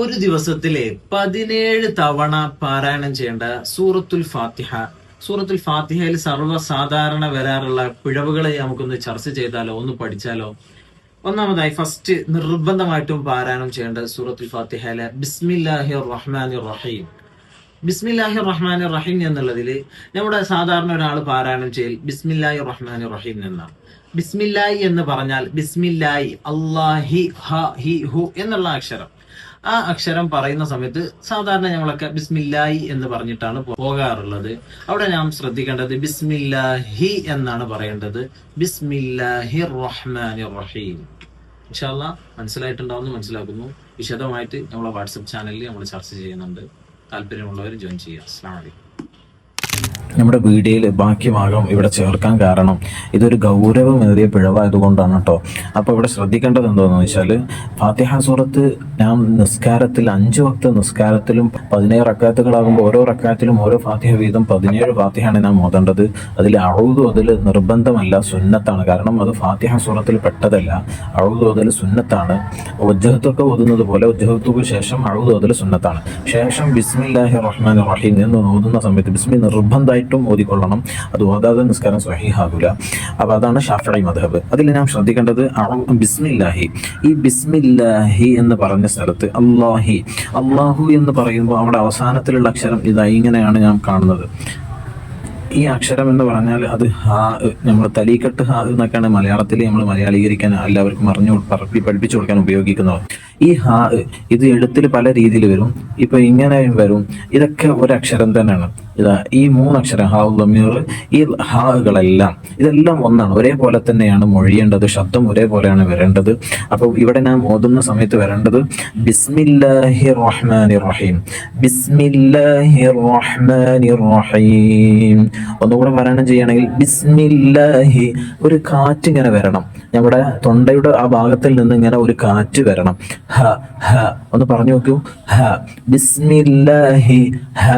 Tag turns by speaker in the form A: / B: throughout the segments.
A: ഒരു ദിവസത്തിലെ പതിനേഴ് തവണ പാരായണം ചെയ്യേണ്ട സൂറത്തുൽ ഫാത്തിഹ. സൂറത്തുൽ ഫാത്തിഹയിൽ സർവസാധാരണ വരാറുള്ള പിഴവുകളെ നമുക്കൊന്ന് ചർച്ച ചെയ്താലോ ഒന്ന് പഠിച്ചാലോ? ഒന്നാമതായി ഫസ്റ്റ് നിർബന്ധമായിട്ടും പാരായണം ചെയ്യേണ്ട സൂറത്തുൽ ഫാത്തിഹയിലെ ബിസ്മില്ലാഹി റഹ്മാൻ റഹീം ബിസ്മില്ലാഹി റഹ്മാൻ റഹീം എന്നുള്ളതിൽ നമ്മുടെ സാധാരണ ഒരാൾ പാരായണം ചെയ്യൽ ബിസ്മില്ലാഹി റഹ്മാൻ റഹീം എന്നാണ്. ബിസ്മില്ലാഹി എന്ന് പറഞ്ഞാൽ ബിസ്മില്ലാഹി അള്ളാഹി ഹ ഹി ഹു എന്നുള്ള അക്ഷരം. ആ അക്ഷരം പറയുന്ന സമയത്ത് സാധാരണ ഞങ്ങളൊക്കെ ബിസ്മില്ലായി എന്ന് പറഞ്ഞിട്ടാണ് പോകാറുള്ളത്. അവിടെ നാം ശ്രദ്ധിക്കേണ്ടത് ബിസ്മില്ലാഹി എന്നാണ് പറയേണ്ടത്. ബിസ്മില്ലാഹി റഹ്മാനി റഹീം ഇൻഷാല്ല മനസ്സിലായിട്ടുണ്ടാവുമെന്ന് മനസ്സിലാക്കുന്നു. വിശദമായിട്ട് നമ്മളെ വാട്സപ്പ് ചാനലിൽ നമ്മൾ ചർച്ച ചെയ്യുന്നുണ്ട്. താല്പര്യമുള്ളവർ ജോയിൻ ചെയ്യുക. അസ്സാം വലൈക്കും
B: നമ്മുടെ വീഡിയോയിൽ ബാക്കി ഭാഗം ഇവിടെ ചേർക്കാൻ കാരണം ഇതൊരു ഗൗരവമേറിയ പിഴവായതുകൊണ്ടാണ് കേട്ടോ. അപ്പോൾ ഇവിടെ ശ്രദ്ധിക്കേണ്ടത് എന്താണെന്ന് വെച്ചാൽ ഫാത്തിഹ സൂറത്ത് ഞാൻ നിസ്കാരത്തിൽ അഞ്ച് വക്ത നിസ്കാരത്തിലും പതിനേഴ് റക്കാത്തുകളാകുമ്പോൾ ഓരോ റക്കാത്തിലും ഓരോ ഫാത്തിഹ വീതം പതിനേഴ് ഫാത്തിഹയാണ് ഞാൻ ഓതേണ്ടത്. അതിൽ അഴുതും അതിൽ നിർബന്ധമല്ല സുന്നത്താണ്. കാരണം അത് ഫാത്തിഹ സൂറത്തിൽ പെട്ടതല്ല. അഴുതും അതിൽ സുന്നത്താണ്. ഉജ്ജഹത്തൊക്കെ ഓതുന്നത് പോലെ ഉജ്ജഹത്തുക്ക് ശേഷം അഴുതും അതിൽ സുന്നത്താണ്. ശേഷം ബിസ്മില്ലാഹി റഹ്മാൻ റഹീം എന്ന് ഓതുന്ന സമയത്ത് ബിസ്മി നിർബന്ധമായിട്ടും ഓതിക്കൊള്ളണം. അത് ഓതാതെ നിസ്കാരം സ്വഹീഹാകൂല. അപ്പോൾ അതാണ് ഷാഫി മധബ് അതിൽ നാം ശ്രദ്ധിക്കേണ്ടത് ബിസ്മില്ലാഹി. ഈ ബിസ്മില്ലാഹി എന്ന് പറഞ്ഞ സ്ഥലത്ത് അള്ളാഹി അള്ളാഹു എന്ന് പറയുമ്പോൾ അവിടെ അവസാനത്തിലുള്ള അക്ഷരം ഇതായി ഇങ്ങനെയാണ് ഞാൻ കാണുന്നത്. ഈ അക്ഷരം എന്ന് പറഞ്ഞാൽ അത് ഹാ നമ്മൾ തലീക്കെട്ട് ഹാ എന്നൊക്കെയാണ് മലയാളത്തിൽ നമ്മൾ മലയാളീകരിക്കാൻ എല്ലാവർക്കും അറിഞ്ഞു പറപ്പി പഠിപ്പിച്ചു കൊടുക്കാൻ ഉപയോഗിക്കുന്നത് ഈ ഹാ ഇത് എഴുത്തിൽ പല രീതിയിൽ വരും. ഇപ്പൊ ഇങ്ങനെ വരും. ഇതൊക്കെ ഒരക്ഷരം തന്നെയാണ്. ഇതാ ഈ മൂന്നക്ഷരം ഹാ ലമീർ ഈ ഹാകളെല്ലാം ഇതെല്ലാം ഒന്നാണ്. ഒരേപോലെ തന്നെയാണ് മൊഴിയേണ്ടത് ശബ്ദം ഒരേപോലെയാണ് വരേണ്ടത്. അപ്പോൾ ഇവിടെ ഞാൻ ഓതുന്ന സമയത്ത് വരേണ്ടത് ബിസ്മില്ലാഹി റഹ്മാനി റഹീം. ബിസ്മില്ലാഹി റഹ്മാനി റഹീം. ഒന്നുകൂടെ പാരായണം ചെയ്യുകയാണെങ്കിൽ ബിസ്മില്ലാഹി ഒരു കാറ്റ് ഇങ്ങനെ വരണം. നമ്മുടെ തൊണ്ടയുടെ ആ ഭാഗത്തിൽ നിന്ന് ഇങ്ങനെ ഒരു കാറ്റ് വരണം. ഹ ഹ ഒന്ന് പറഞ്ഞു നോക്കൂ. ഹ ബിസ്മില്ലാഹി ഹ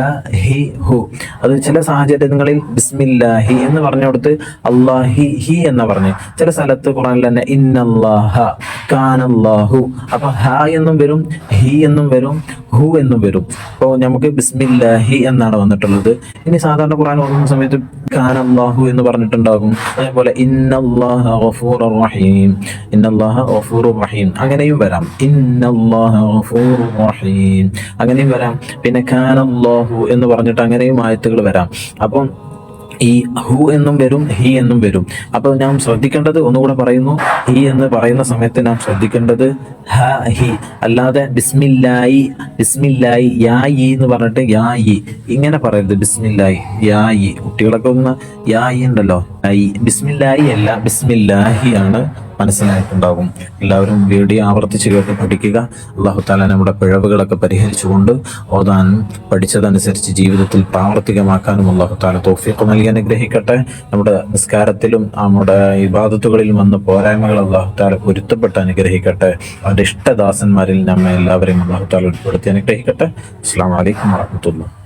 B: ഹി ഹു. അത് ചില സാഹചര്യങ്ങളിൽ ബിസ്മില്ലാഹി എന്ന് പറഞ്ഞു കൊടുത്ത് അള്ളാഹി ഹി എന്ന് പറഞ്ഞു. ചില സ്ഥലത്ത് ഖുറാനിൽ തന്നെ ഇന്നല്ലാഹ കാനല്ലാഹു. അപ്പൊ ഹ എന്നും വരും ഹി എന്നും വരും ഹു എന്നും വരും. അപ്പോൾ നമുക്ക് ബിസ്മില്ലാഹി എന്നാണ് വന്നിട്ടുള്ളത്. ഇനി സാധാരണ ഖുറാൻ ഓതുന്ന സമയത്ത് ഖാനാഹു എന്ന് പറഞ്ഞിട്ടുണ്ടാകും. അതേപോലെ റഹീം റഹീം അങ്ങനെയും വരാം. ഇന്നല്ലാഹ റഹീം അങ്ങനെയും വരാം. പിന്നെ ഖാനാഹു എന്ന് പറഞ്ഞിട്ട് അങ്ങനെയും ആയത്തുകൾ വരാം. അപ്പം ഈ ഹു എന്നും വരും ഹി എന്നും വരും. അപ്പോൾ നാം ശ്രദ്ധിക്കേണ്ടത് ഒന്നുകൂടെ പറയുന്നു. ഹി എന്ന് പറയുന്ന സമയത്ത് നാം ശ്രദ്ധിക്കേണ്ടത് ഹ ഹി. അല്ലാതെ ബിസ്മില്ലായി ബിസ്മില്ലായി യാ ഇ എന്ന് പറഞ്ഞിട്ട് യാ ഇ ഇങ്ങനെ പറയരുത്. ബിസ്മില്ലായി യാ ഇ കുട്ടികളൊക്കെ ഒന്ന് യാ ഇ ഉണ്ടല്ലോ. ഐ ബിസ്മില്ലായി അല്ല ബിസ്മില്ലാഹി ആണ് മനസ്സിലായിട്ടുണ്ടാകും. എല്ലാവരും വീഡിയോ ആവർത്തിച്ച് കേട്ട് പഠിക്കുക. അള്ളാഹു താല നമ്മുടെ പിഴവുകളൊക്കെ പരിഹരിച്ചുകൊണ്ട് ഓതാനും പഠിച്ചതനുസരിച്ച് ജീവിതത്തിൽ പ്രാവർത്തികമാക്കാനും അള്ളാഹു താല തോഫിയൊക്കെ നൽകി അനുഗ്രഹിക്കട്ടെ. നമ്മുടെ നിസ്കാരത്തിലും നമ്മുടെ ഇബാദത്തുകളിലും വന്ന പോരായ്മകൾ അള്ളാഹു താല പൊരുത്തപ്പെട്ട് അനുഗ്രഹിക്കട്ടെ. അവരുടെ ഇഷ്ടദാസന്മാരിൽ നമ്മെ എല്ലാവരെയും അള്ളാഹു താല ഉൾപ്പെടുത്തി അനുഗ്രഹിക്കട്ടെ. അസ്സാം വലൈക്കും വാഹമത്തുള്ള